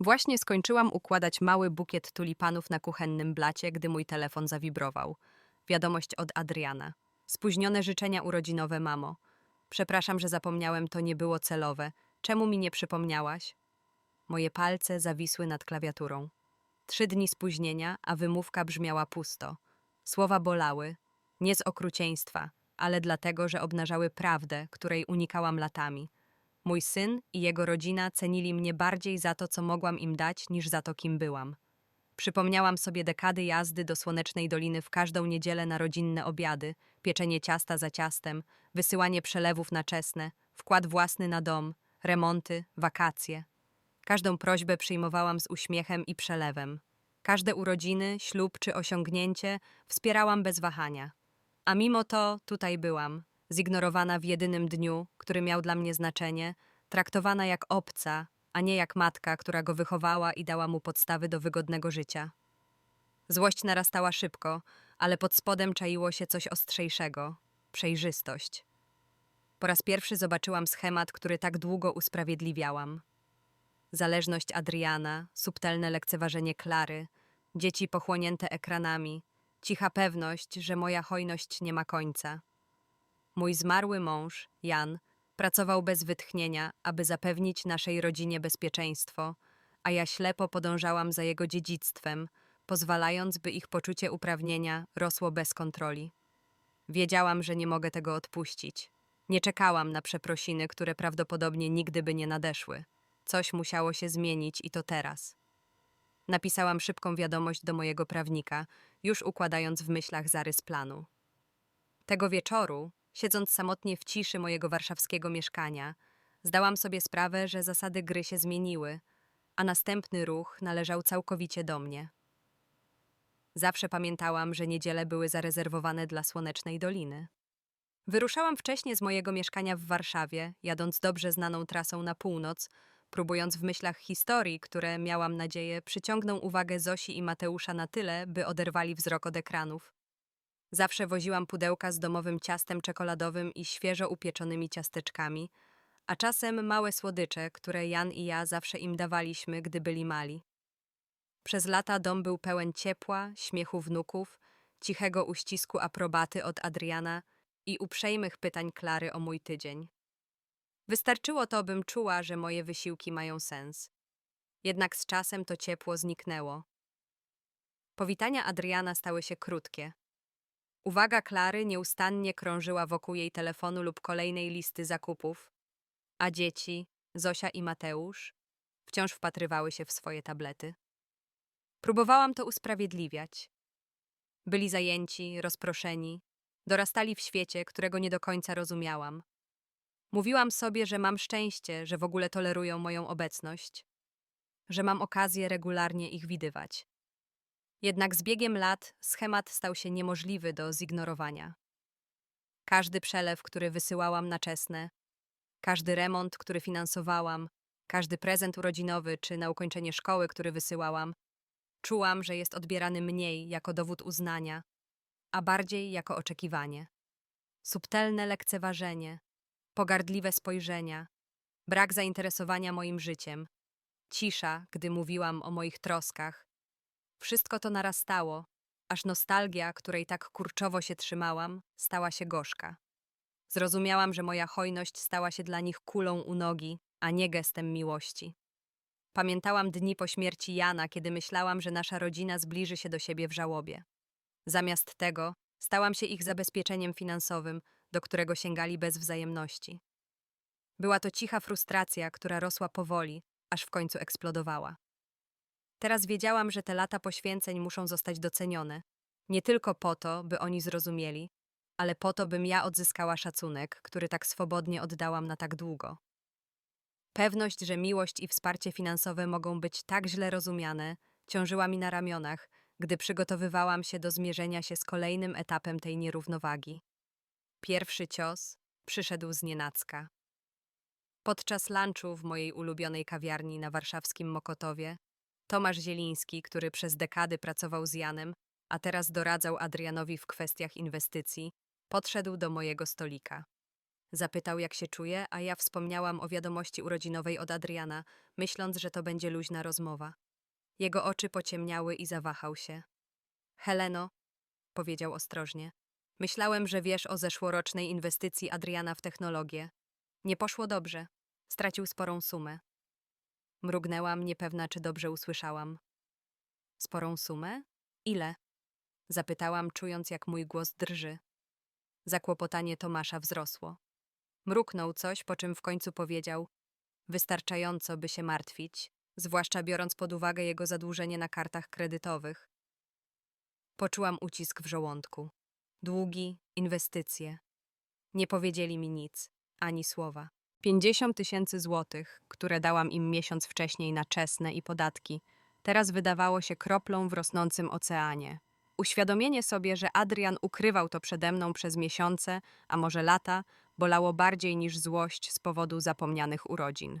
Właśnie skończyłam układać mały bukiet tulipanów na kuchennym blacie, gdy mój telefon zawibrował. Wiadomość od Adriana. Spóźnione życzenia urodzinowe, mamo. Przepraszam, że zapomniałem, to nie było celowe. Czemu mi nie przypomniałaś? Moje palce zawisły nad klawiaturą. Trzy dni spóźnienia, a wymówka brzmiała pusto. Słowa bolały, nie z okrucieństwa, ale dlatego, że obnażały prawdę, której unikałam latami. Mój syn i jego rodzina cenili mnie bardziej za to, co mogłam im dać, niż za to, kim byłam. Przypomniałam sobie dekady jazdy do Słonecznej Doliny w każdą niedzielę na rodzinne obiady, pieczenie ciasta za ciastem, wysyłanie przelewów na czesne, wkład własny na dom, remonty, wakacje. Każdą prośbę przyjmowałam z uśmiechem i przelewem. Każde urodziny, ślub czy osiągnięcie wspierałam bez wahania. A mimo to tutaj byłam, zignorowana w jedynym dniu, który miał dla mnie znaczenie, traktowana jak obca, a nie jak matka, która go wychowała i dała mu podstawy do wygodnego życia. Złość narastała szybko, ale pod spodem czaiło się coś ostrzejszego przejrzystość. Po raz pierwszy zobaczyłam schemat, który tak długo usprawiedliwiałam. Zależność Adriana, subtelne lekceważenie Klary, dzieci pochłonięte ekranami, cicha pewność, że moja hojność nie ma końca. Mój zmarły mąż, Jan, pracował bez wytchnienia, aby zapewnić naszej rodzinie bezpieczeństwo, a ja ślepo podążałam za jego dziedzictwem, pozwalając, by ich poczucie uprawnienia rosło bez kontroli. Wiedziałam, że nie mogę tego odpuścić. Nie czekałam na przeprosiny, które prawdopodobnie nigdy by nie nadeszły. Coś musiało się zmienić i to teraz. Napisałam szybką wiadomość do mojego prawnika, już układając w myślach zarys planu. Tego wieczoru, siedząc samotnie w ciszy mojego warszawskiego mieszkania, zdałam sobie sprawę, że zasady gry się zmieniły, a następny ruch należał całkowicie do mnie. Zawsze pamiętałam, że niedziele były zarezerwowane dla Słonecznej Doliny. Wyruszałam wcześniej z mojego mieszkania w Warszawie, jadąc dobrze znaną trasą na północ, próbując w myślach historii, które miałam nadzieję przyciągną uwagę Zosi i Mateusza na tyle, by oderwali wzrok od ekranów. Zawsze woziłam pudełka z domowym ciastem czekoladowym i świeżo upieczonymi ciasteczkami, a czasem małe słodycze, które Jan i ja zawsze im dawaliśmy, gdy byli mali. Przez lata dom był pełen ciepła, śmiechu wnuków, cichego uścisku aprobaty od Adriana i uprzejmych pytań Klary o mój tydzień. Wystarczyło to, bym czuła, że moje wysiłki mają sens. Jednak z czasem to ciepło zniknęło. Powitania Adriana stały się krótkie. Uwaga Klary nieustannie krążyła wokół jej telefonu lub kolejnej listy zakupów, a dzieci, Zosia i Mateusz, wciąż wpatrywały się w swoje tablety. Próbowałam to usprawiedliwiać. Byli zajęci, rozproszeni, dorastali w świecie, którego nie do końca rozumiałam. Mówiłam sobie, że mam szczęście, że w ogóle tolerują moją obecność, że mam okazję regularnie ich widywać. Jednak z biegiem lat schemat stał się niemożliwy do zignorowania. Każdy przelew, który wysyłałam na czesne, każdy remont, który finansowałam, każdy prezent urodzinowy czy na ukończenie szkoły, który wysyłałam, czułam, że jest odbierany mniej jako dowód uznania, a bardziej jako oczekiwanie. Subtelne lekceważenie, pogardliwe spojrzenia, brak zainteresowania moim życiem, cisza, gdy mówiłam o moich troskach. Wszystko to narastało, aż nostalgia, której tak kurczowo się trzymałam, stała się gorzka. Zrozumiałam, że moja hojność stała się dla nich kulą u nogi, a nie gestem miłości. Pamiętałam dni po śmierci Jana, kiedy myślałam, że nasza rodzina zbliży się do siebie w żałobie. Zamiast tego stałam się ich zabezpieczeniem finansowym, do którego sięgali bez wzajemności. Była to cicha frustracja, która rosła powoli, aż w końcu eksplodowała. Teraz wiedziałam, że te lata poświęceń muszą zostać docenione, nie tylko po to, by oni zrozumieli, ale po to, bym ja odzyskała szacunek, który tak swobodnie oddałam na tak długo. Pewność, że miłość i wsparcie finansowe mogą być tak źle rozumiane, ciążyła mi na ramionach, gdy przygotowywałam się do zmierzenia się z kolejnym etapem tej nierównowagi. Pierwszy cios przyszedł z nienacka. Podczas lunchu w mojej ulubionej kawiarni na warszawskim Mokotowie, Tomasz Zieliński, który przez dekady pracował z Janem, a teraz doradzał Adrianowi w kwestiach inwestycji, podszedł do mojego stolika. Zapytał, jak się czuje, a ja wspomniałam o wiadomości urodzinowej od Adriana, myśląc, że to będzie luźna rozmowa. Jego oczy pociemniały i zawahał się. Heleno, powiedział ostrożnie, myślałem, że wiesz o zeszłorocznej inwestycji Adriana w technologię. Nie poszło dobrze. Stracił sporą sumę. Mrugnęłam, niepewna, czy dobrze usłyszałam. Sporą sumę? Ile? Zapytałam, czując, jak mój głos drży. Zakłopotanie Tomasza wzrosło. Mruknął coś, po czym w końcu powiedział: Wystarczająco, by się martwić, zwłaszcza biorąc pod uwagę jego zadłużenie na kartach kredytowych. Poczułam ucisk w żołądku. Długi, inwestycje. Nie powiedzieli mi nic, ani słowa. Pięćdziesiąt tysięcy złotych, które dałam im miesiąc wcześniej na czesne i podatki, teraz wydawało się kroplą w rosnącym oceanie. Uświadomienie sobie, że Adrian ukrywał to przede mną przez miesiące, a może lata, bolało bardziej niż złość z powodu zapomnianych urodzin.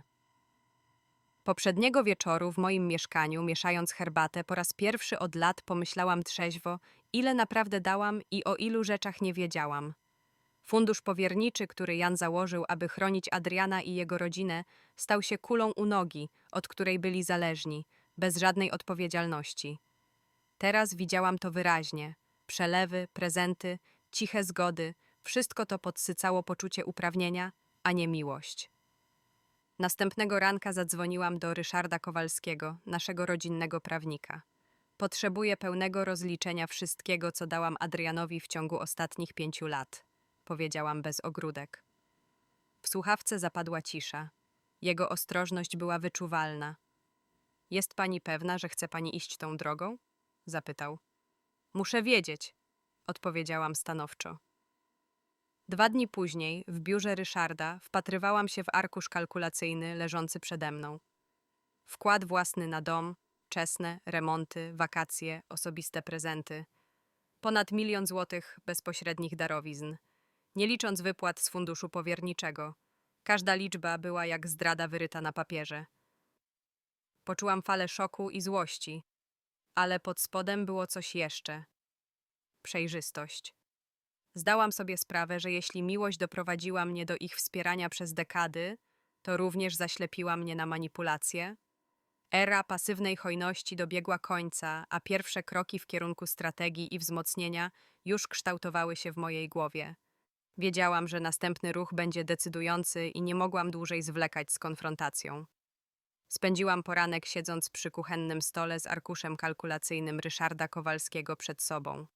Poprzedniego wieczoru w moim mieszkaniu, mieszając herbatę, po raz pierwszy od lat pomyślałam trzeźwo, ile naprawdę dałam i o ilu rzeczach nie wiedziałam. Fundusz powierniczy, który Jan założył, aby chronić Adriana i jego rodzinę, stał się kulą u nogi, od której byli zależni, bez żadnej odpowiedzialności. Teraz widziałam to wyraźnie. Przelewy, prezenty, ciche zgody, wszystko to podsycało poczucie uprawnienia, a nie miłość. Następnego ranka zadzwoniłam do Ryszarda Kowalskiego, naszego rodzinnego prawnika. Potrzebuję pełnego rozliczenia wszystkiego, co dałam Adrianowi w ciągu ostatnich pięciu lat, powiedziałam bez ogródek. W słuchawce zapadła cisza. Jego ostrożność była wyczuwalna. Jest pani pewna, że chce pani iść tą drogą? zapytał. Muszę wiedzieć, odpowiedziałam stanowczo. Dwa dni później, w biurze Ryszarda, wpatrywałam się w arkusz kalkulacyjny leżący przede mną. Wkład własny na dom, czesne, remonty, wakacje, osobiste prezenty. Ponad milion złotych bezpośrednich darowizn. Nie licząc wypłat z funduszu powierniczego. Każda liczba była jak zdrada wyryta na papierze. Poczułam falę szoku i złości, ale pod spodem było coś jeszcze. Przejrzystość. Zdałam sobie sprawę, że jeśli miłość doprowadziła mnie do ich wspierania przez dekady, to również zaślepiła mnie na manipulacje. Era pasywnej hojności dobiegła końca, a pierwsze kroki w kierunku strategii i wzmocnienia już kształtowały się w mojej głowie. Wiedziałam, że następny ruch będzie decydujący i nie mogłam dłużej zwlekać z konfrontacją. Spędziłam poranek siedząc przy kuchennym stole z arkuszem kalkulacyjnym Ryszarda Kowalskiego przed sobą.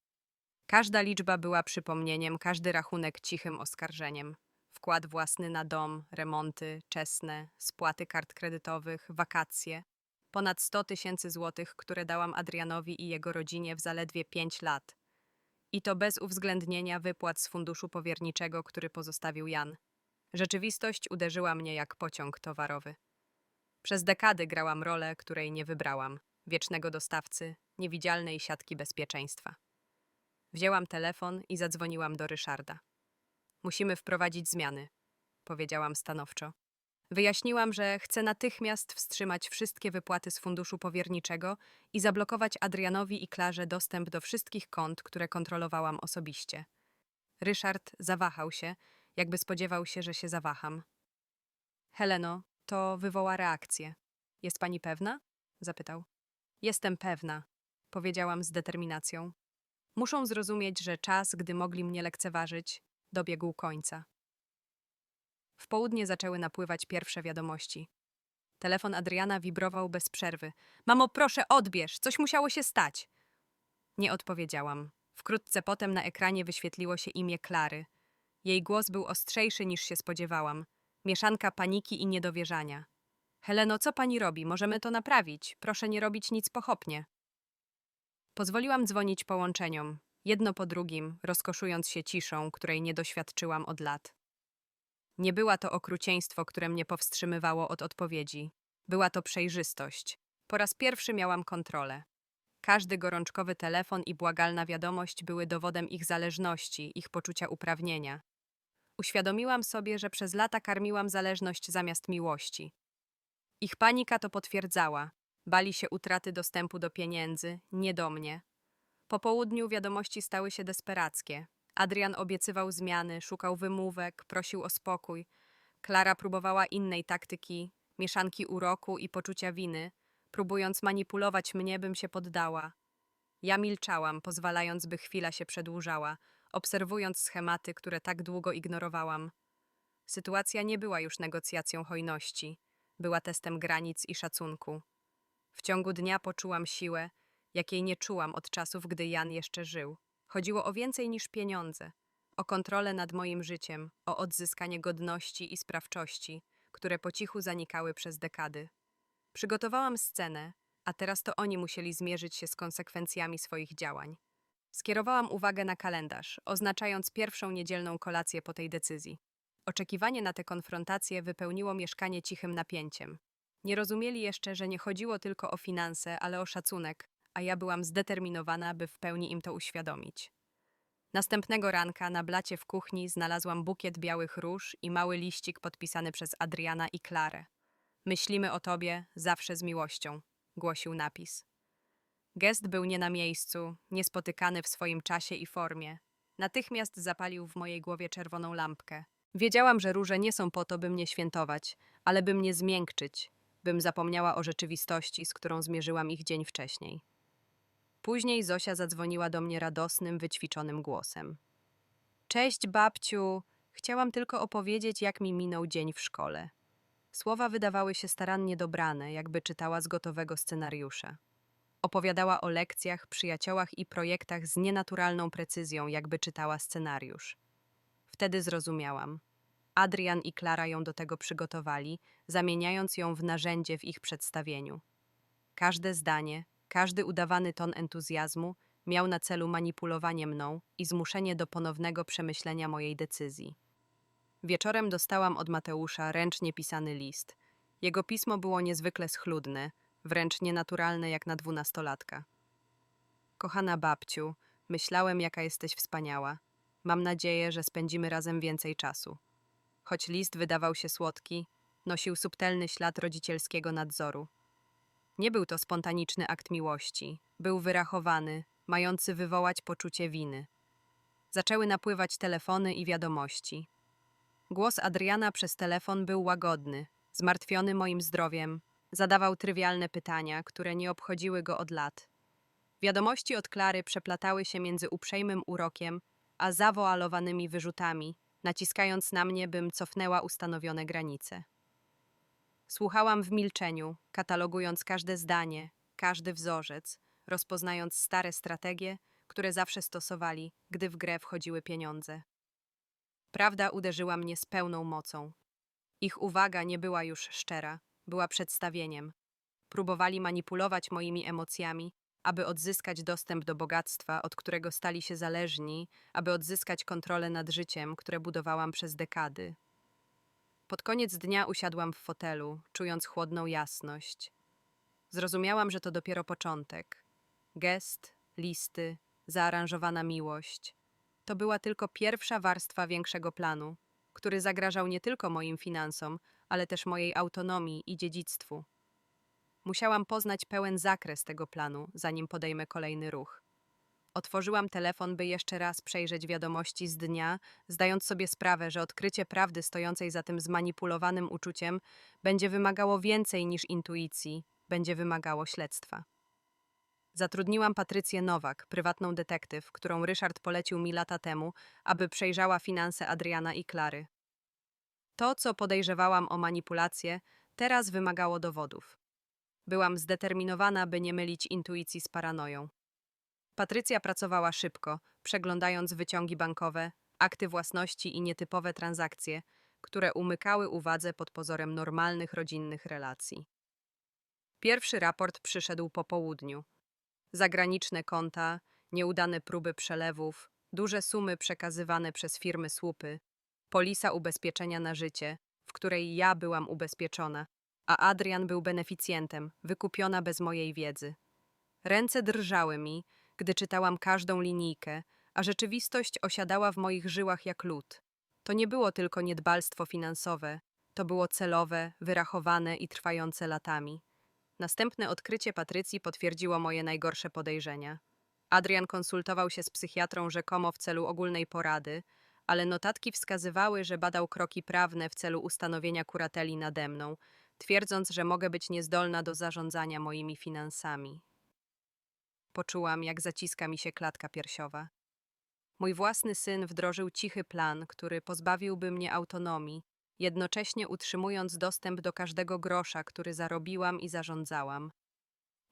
Każda liczba była przypomnieniem, każdy rachunek cichym oskarżeniem. Wkład własny na dom, remonty, czesne, spłaty kart kredytowych, wakacje. Ponad 100 tysięcy złotych, które dałam Adrianowi i jego rodzinie w zaledwie pięć lat. I to bez uwzględnienia wypłat z funduszu powierniczego, który pozostawił Jan. Rzeczywistość uderzyła mnie jak pociąg towarowy. Przez dekady grałam rolę, której nie wybrałam wiecznego dostawcy, niewidzialnej siatki bezpieczeństwa. Wzięłam telefon i zadzwoniłam do Ryszarda. Musimy wprowadzić zmiany, powiedziałam stanowczo. Wyjaśniłam, że chcę natychmiast wstrzymać wszystkie wypłaty z funduszu powierniczego i zablokować Adrianowi i Klarze dostęp do wszystkich kont, które kontrolowałam osobiście. Ryszard zawahał się, jakby spodziewał się, że się zawaham. Heleno, to wywoła reakcję. Jest pani pewna? zapytał. Jestem pewna, powiedziałam z determinacją. Muszą zrozumieć, że czas, gdy mogli mnie lekceważyć, dobiegł końca. W południe zaczęły napływać pierwsze wiadomości. Telefon Adriana wibrował bez przerwy. Mamo, proszę, odbierz! Coś musiało się stać! Nie odpowiedziałam. Wkrótce potem na ekranie wyświetliło się imię Klary. Jej głos był ostrzejszy niż się spodziewałam. Mieszanka paniki i niedowierzania. Heleno, co pani robi? Możemy to naprawić. Proszę nie robić nic pochopnie. Pozwoliłam dzwonić połączeniom, jedno po drugim, rozkoszując się ciszą, której nie doświadczyłam od lat. Nie była to okrucieństwo, które mnie powstrzymywało od odpowiedzi. Była to przejrzystość. Po raz pierwszy miałam kontrolę. Każdy gorączkowy telefon i błagalna wiadomość były dowodem ich zależności, ich poczucia uprawnienia. Uświadomiłam sobie, że przez lata karmiłam zależność zamiast miłości. Ich panika to potwierdzała. Bali się utraty dostępu do pieniędzy, nie do mnie. Po południu wiadomości stały się desperackie. Adrian obiecywał zmiany, szukał wymówek, prosił o spokój. Klara próbowała innej taktyki, mieszanki uroku i poczucia winy, próbując manipulować mnie, bym się poddała. Ja milczałam, pozwalając, by chwila się przedłużała, obserwując schematy, które tak długo ignorowałam. Sytuacja nie była już negocjacją hojności, była testem granic i szacunku. W ciągu dnia poczułam siłę, jakiej nie czułam od czasów, gdy Jan jeszcze żył. Chodziło o więcej niż pieniądze, o kontrolę nad moim życiem, o odzyskanie godności i sprawczości, które po cichu zanikały przez dekady. Przygotowałam scenę, a teraz to oni musieli zmierzyć się z konsekwencjami swoich działań. Skierowałam uwagę na kalendarz, oznaczając pierwszą niedzielną kolację po tej decyzji. Oczekiwanie na tę konfrontację wypełniło mieszkanie cichym napięciem. Nie rozumieli jeszcze, że nie chodziło tylko o finanse, ale o szacunek, a ja byłam zdeterminowana, by w pełni im to uświadomić. Następnego ranka na blacie w kuchni znalazłam bukiet białych róż i mały liścik podpisany przez Adriana i Klarę. Myślimy o tobie zawsze z miłością, głosił napis. Gest był nie na miejscu, niespotykany w swoim czasie i formie. Natychmiast zapalił w mojej głowie czerwoną lampkę. Wiedziałam, że róże nie są po to, by mnie świętować, ale by mnie zmiękczyć, bym zapomniała o rzeczywistości, z którą zmierzyłam ich dzień wcześniej. Później Zosia zadzwoniła do mnie radosnym, wyćwiczonym głosem. Cześć, babciu. Chciałam tylko opowiedzieć, jak mi minął dzień w szkole. Słowa wydawały się starannie dobrane, jakby czytała z gotowego scenariusza. Opowiadała o lekcjach, przyjaciołach i projektach z nienaturalną precyzją, jakby czytała scenariusz. Wtedy zrozumiałam. Adrian i Klara ją do tego przygotowali, zamieniając ją w narzędzie w ich przedstawieniu. Każde zdanie, każdy udawany ton entuzjazmu miał na celu manipulowanie mną i zmuszenie do ponownego przemyślenia mojej decyzji. Wieczorem dostałam od Mateusza ręcznie pisany list. Jego pismo było niezwykle schludne, wręcz nienaturalne jak na dwunastolatka. Kochana babciu, myślałem, jaka jesteś wspaniała. Mam nadzieję, że spędzimy razem więcej czasu. Choć list wydawał się słodki, nosił subtelny ślad rodzicielskiego nadzoru. Nie był to spontaniczny akt miłości, był wyrachowany, mający wywołać poczucie winy. Zaczęły napływać telefony i wiadomości. Głos Adriana przez telefon był łagodny, zmartwiony moim zdrowiem, zadawał trywialne pytania, które nie obchodziły go od lat. Wiadomości od Klary przeplatały się między uprzejmym urokiem a zawoalowanymi wyrzutami, naciskając na mnie, bym cofnęła ustanowione granice. Słuchałam w milczeniu, katalogując każde zdanie, każdy wzorzec, rozpoznając stare strategie, które zawsze stosowali, gdy w grę wchodziły pieniądze. Prawda uderzyła mnie z pełną mocą. Ich uwaga nie była już szczera, była przedstawieniem. Próbowali manipulować moimi emocjami, aby odzyskać dostęp do bogactwa, od którego stali się zależni, aby odzyskać kontrolę nad życiem, które budowałam przez dekady. Pod koniec dnia usiadłam w fotelu, czując chłodną jasność. Zrozumiałam, że to dopiero początek. Gest, listy, zaaranżowana miłość. To była tylko pierwsza warstwa większego planu, który zagrażał nie tylko moim finansom, ale też mojej autonomii i dziedzictwu. Musiałam poznać pełen zakres tego planu, zanim podejmę kolejny ruch. Otworzyłam telefon, by jeszcze raz przejrzeć wiadomości z dnia, zdając sobie sprawę, że odkrycie prawdy stojącej za tym zmanipulowanym uczuciem będzie wymagało więcej niż intuicji, będzie wymagało śledztwa. Zatrudniłam Patrycję Nowak, prywatną detektyw, którą Ryszard polecił mi lata temu, aby przejrzała finanse Adriana i Klary. To, co podejrzewałam o manipulację, teraz wymagało dowodów. Byłam zdeterminowana, by nie mylić intuicji z paranoją. Patrycja pracowała szybko, przeglądając wyciągi bankowe, akty własności i nietypowe transakcje, które umykały uwadze pod pozorem normalnych rodzinnych relacji. Pierwszy raport przyszedł po południu. Zagraniczne konta, nieudane próby przelewów, duże sumy przekazywane przez firmy słupy, polisa ubezpieczenia na życie, w której ja byłam ubezpieczona, a Adrian był beneficjentem, wykupiona bez mojej wiedzy. Ręce drżały mi, gdy czytałam każdą linijkę, a rzeczywistość osiadała w moich żyłach jak lód. To nie było tylko niedbalstwo finansowe, to było celowe, wyrachowane i trwające latami. Następne odkrycie Patrycji potwierdziło moje najgorsze podejrzenia. Adrian konsultował się z psychiatrą rzekomo w celu ogólnej porady, ale notatki wskazywały, że badał kroki prawne w celu ustanowienia kurateli nade mną, twierdząc, że mogę być niezdolna do zarządzania moimi finansami. Poczułam, jak zaciska mi się klatka piersiowa. Mój własny syn wdrożył cichy plan, który pozbawiłby mnie autonomii, jednocześnie utrzymując dostęp do każdego grosza, który zarobiłam i zarządzałam.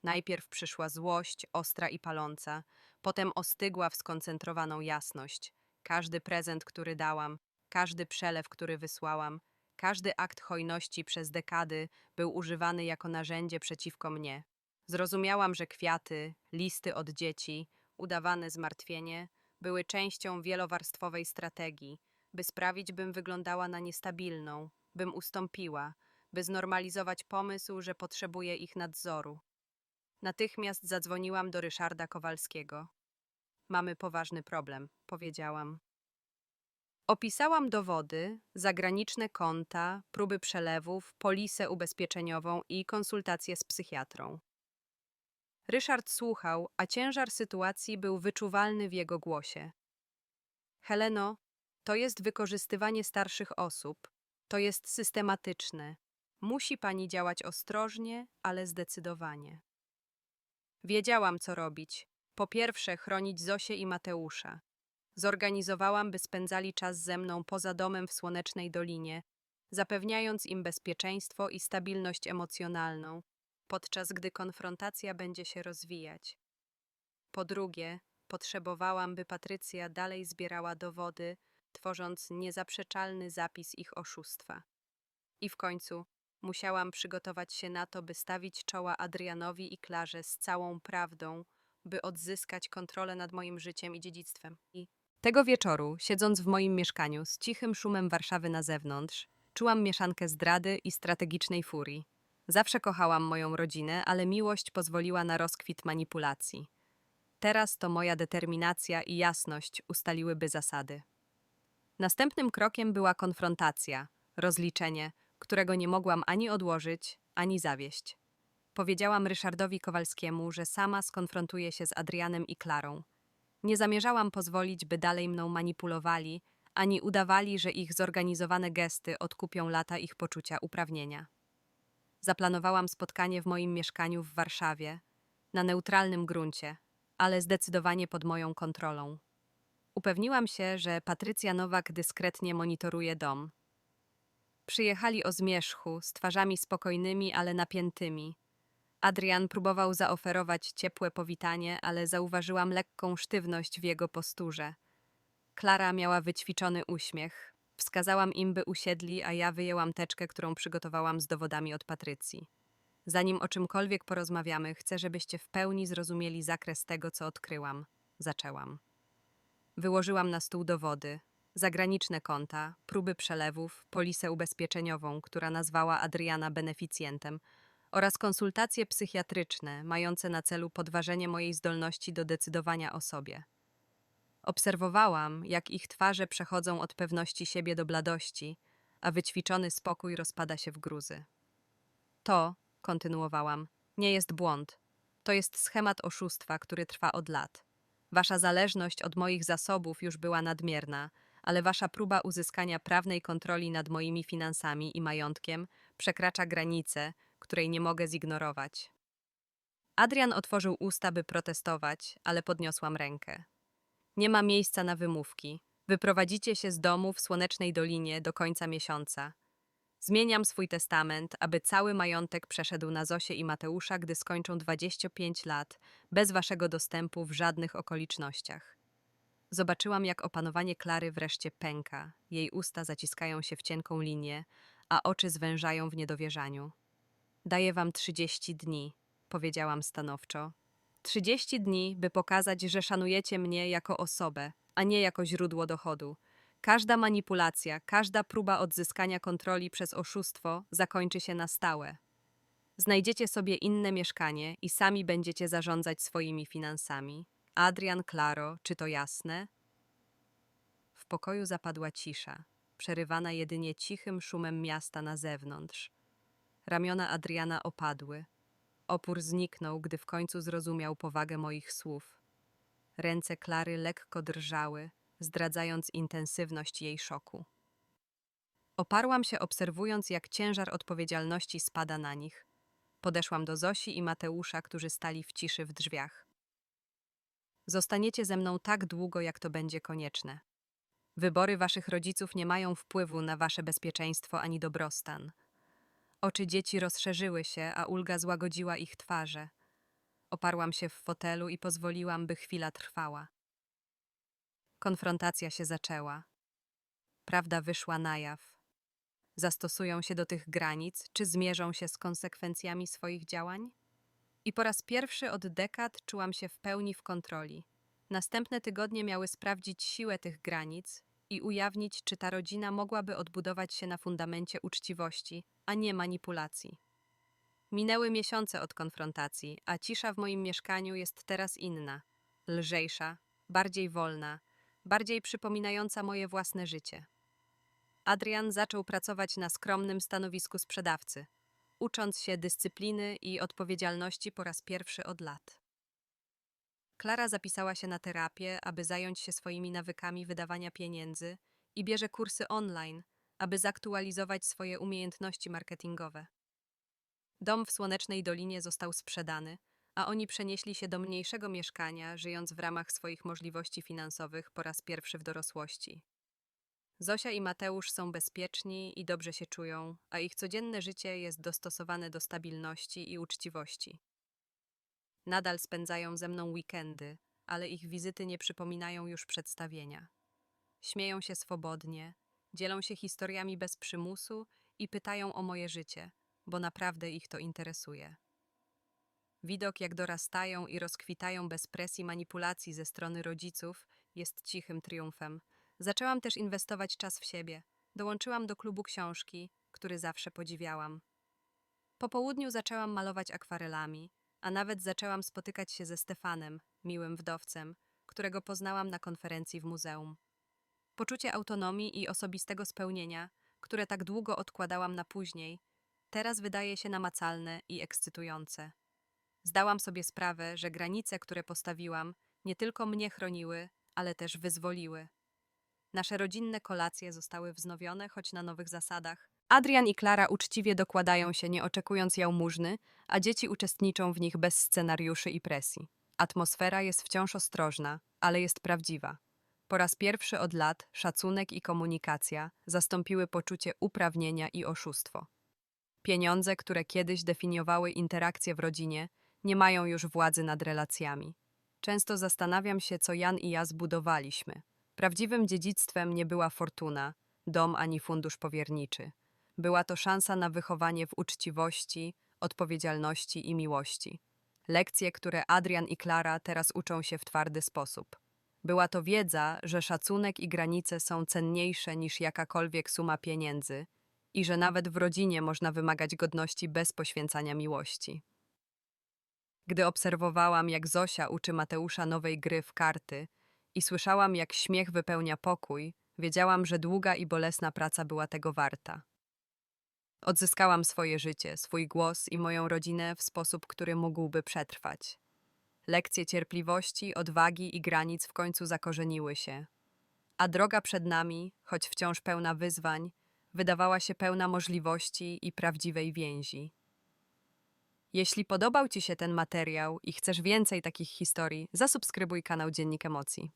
Najpierw przyszła złość, ostra i paląca, potem ostygła w skoncentrowaną jasność. Każdy prezent, który dałam, każdy przelew, który wysłałam, każdy akt hojności przez dekady był używany jako narzędzie przeciwko mnie. Zrozumiałam, że kwiaty, listy od dzieci, udawane zmartwienie były częścią wielowarstwowej strategii, by sprawić, bym wyglądała na niestabilną, bym ustąpiła, by znormalizować pomysł, że potrzebuję ich nadzoru. Natychmiast zadzwoniłam do Ryszarda Kowalskiego. Mamy poważny problem, powiedziałam. Opisałam dowody, zagraniczne konta, próby przelewów, polisę ubezpieczeniową i konsultacje z psychiatrą. Ryszard słuchał, a ciężar sytuacji był wyczuwalny w jego głosie. Heleno, to jest wykorzystywanie starszych osób. To jest systematyczne. Musi pani działać ostrożnie, ale zdecydowanie. Wiedziałam, co robić. Po pierwsze, chronić Zosię i Mateusza. Zorganizowałam, by spędzali czas ze mną poza domem w Słonecznej Dolinie, zapewniając im bezpieczeństwo i stabilność emocjonalną, podczas gdy konfrontacja będzie się rozwijać. Po drugie, potrzebowałam, by Patrycja dalej zbierała dowody, tworząc niezaprzeczalny zapis ich oszustwa. I w końcu musiałam przygotować się na to, by stawić czoła Adrianowi i Klarze z całą prawdą, by odzyskać kontrolę nad moim życiem i dziedzictwem. I tego wieczoru, siedząc w moim mieszkaniu z cichym szumem Warszawy na zewnątrz, czułam mieszankę zdrady i strategicznej furii. Zawsze kochałam moją rodzinę, ale miłość pozwoliła na rozkwit manipulacji. Teraz to moja determinacja i jasność ustaliłyby zasady. Następnym krokiem była konfrontacja, rozliczenie, którego nie mogłam ani odłożyć, ani zawieść. Powiedziałam Ryszardowi Kowalskiemu, że sama skonfrontuję się z Adrianem i Klarą. Nie zamierzałam pozwolić, by dalej mną manipulowali, ani udawali, że ich zorganizowane gesty odkupią lata ich poczucia uprawnienia. Zaplanowałam spotkanie w moim mieszkaniu w Warszawie, na neutralnym gruncie, ale zdecydowanie pod moją kontrolą. Upewniłam się, że Patrycja Nowak dyskretnie monitoruje dom. Przyjechali o zmierzchu, z twarzami spokojnymi, ale napiętymi. Adrian próbował zaoferować ciepłe powitanie, ale zauważyłam lekką sztywność w jego posturze. Klara miała wyćwiczony uśmiech. Wskazałam im, by usiedli, a ja wyjęłam teczkę, którą przygotowałam z dowodami od Patrycji. Zanim o czymkolwiek porozmawiamy, chcę, żebyście w pełni zrozumieli zakres tego, co odkryłam. Zaczęłam. Wyłożyłam na stół dowody, zagraniczne konta, próby przelewów, polisę ubezpieczeniową, która nazwała Adriana beneficjentem, oraz konsultacje psychiatryczne mające na celu podważenie mojej zdolności do decydowania o sobie. Obserwowałam, jak ich twarze przechodzą od pewności siebie do bladości, a wyćwiczony spokój rozpada się w gruzy. To, kontynuowałam, nie jest błąd. To jest schemat oszustwa, który trwa od lat. Wasza zależność od moich zasobów już była nadmierna, ale wasza próba uzyskania prawnej kontroli nad moimi finansami i majątkiem przekracza granicę, której nie mogę zignorować. Adrian otworzył usta, by protestować, ale podniosłam rękę. Nie ma miejsca na wymówki. Wyprowadzicie się z domu w Słonecznej Dolinie do końca miesiąca. Zmieniam swój testament, aby cały majątek przeszedł na Zosię i Mateusza, gdy skończą 25 lat, bez waszego dostępu w żadnych okolicznościach. Zobaczyłam, jak opanowanie Klary wreszcie pęka. Jej usta zaciskają się w cienką linię, a oczy zwężają w niedowierzaniu. Daję wam 30 dni, powiedziałam stanowczo. 30 dni, by pokazać, że szanujecie mnie jako osobę, a nie jako źródło dochodu. Każda manipulacja, każda próba odzyskania kontroli przez oszustwo zakończy się na stałe. Znajdziecie sobie inne mieszkanie i sami będziecie zarządzać swoimi finansami. Adrian, Claro, czy to jasne? W pokoju zapadła cisza, przerywana jedynie cichym szumem miasta na zewnątrz. Ramiona Adriana opadły. Opór zniknął, gdy w końcu zrozumiał powagę moich słów. Ręce Klary lekko drżały, zdradzając intensywność jej szoku. Oparłam się, obserwując, jak ciężar odpowiedzialności spada na nich. Podeszłam do Zosi i Mateusza, którzy stali w ciszy w drzwiach. Zostaniecie ze mną tak długo, jak to będzie konieczne. Wybory waszych rodziców nie mają wpływu na wasze bezpieczeństwo ani dobrostan. Oczy dzieci rozszerzyły się, a ulga złagodziła ich twarze. Oparłam się w fotelu i pozwoliłam, by chwila trwała. Konfrontacja się zaczęła. Prawda wyszła na jaw. Zastosują się do tych granic, czy zmierzą się z konsekwencjami swoich działań? I po raz pierwszy od dekad czułam się w pełni w kontroli. Następne tygodnie miały sprawdzić siłę tych granic i ujawnić, czy ta rodzina mogłaby odbudować się na fundamencie uczciwości, a nie manipulacji. Minęły miesiące od konfrontacji, a cisza w moim mieszkaniu jest teraz inna, lżejsza, bardziej wolna, bardziej przypominająca moje własne życie. Adrian zaczął pracować na skromnym stanowisku sprzedawcy, ucząc się dyscypliny i odpowiedzialności po raz pierwszy od lat. Klara zapisała się na terapię, aby zająć się swoimi nawykami wydawania pieniędzy i bierze kursy online, aby zaktualizować swoje umiejętności marketingowe. Dom w Słonecznej Dolinie został sprzedany, a oni przenieśli się do mniejszego mieszkania, żyjąc w ramach swoich możliwości finansowych po raz pierwszy w dorosłości. Zosia i Mateusz są bezpieczni i dobrze się czują, a ich codzienne życie jest dostosowane do stabilności i uczciwości. Nadal spędzają ze mną weekendy, ale ich wizyty nie przypominają już przedstawienia. Śmieją się swobodnie, dzielą się historiami bez przymusu i pytają o moje życie, bo naprawdę ich to interesuje. Widok, jak dorastają i rozkwitają bez presji manipulacji ze strony rodziców, jest cichym triumfem. Zaczęłam też inwestować czas w siebie. Dołączyłam do klubu książki, który zawsze podziwiałam. Po południu zaczęłam malować akwarelami, a nawet zaczęłam spotykać się ze Stefanem, miłym wdowcem, którego poznałam na konferencji w muzeum. Poczucie autonomii i osobistego spełnienia, które tak długo odkładałam na później, teraz wydaje się namacalne i ekscytujące. Zdałam sobie sprawę, że granice, które postawiłam, nie tylko mnie chroniły, ale też wyzwoliły. Nasze rodzinne kolacje zostały wznowione, choć na nowych zasadach. Adrian i Klara uczciwie dokładają się, nie oczekując jałmużny, a dzieci uczestniczą w nich bez scenariuszy i presji. Atmosfera jest wciąż ostrożna, ale jest prawdziwa. Po raz pierwszy od lat szacunek i komunikacja zastąpiły poczucie uprawnienia i oszustwo. Pieniądze, które kiedyś definiowały interakcje w rodzinie, nie mają już władzy nad relacjami. Często zastanawiam się, co Jan i ja zbudowaliśmy. Prawdziwym dziedzictwem nie była fortuna, dom ani fundusz powierniczy. Była to szansa na wychowanie w uczciwości, odpowiedzialności i miłości. Lekcje, które Adrian i Klara teraz uczą się w twardy sposób. Była to wiedza, że szacunek i granice są cenniejsze niż jakakolwiek suma pieniędzy i że nawet w rodzinie można wymagać godności bez poświęcania miłości. Gdy obserwowałam, jak Zosia uczy Mateusza nowej gry w karty i słyszałam, jak śmiech wypełnia pokój, wiedziałam, że długa i bolesna praca była tego warta. Odzyskałam swoje życie, swój głos i moją rodzinę w sposób, który mógłby przetrwać. Lekcje cierpliwości, odwagi i granic w końcu zakorzeniły się. A droga przed nami, choć wciąż pełna wyzwań, wydawała się pełna możliwości i prawdziwej więzi. Jeśli podobał Ci się ten materiał i chcesz więcej takich historii, zasubskrybuj kanał Dziennik Emocji.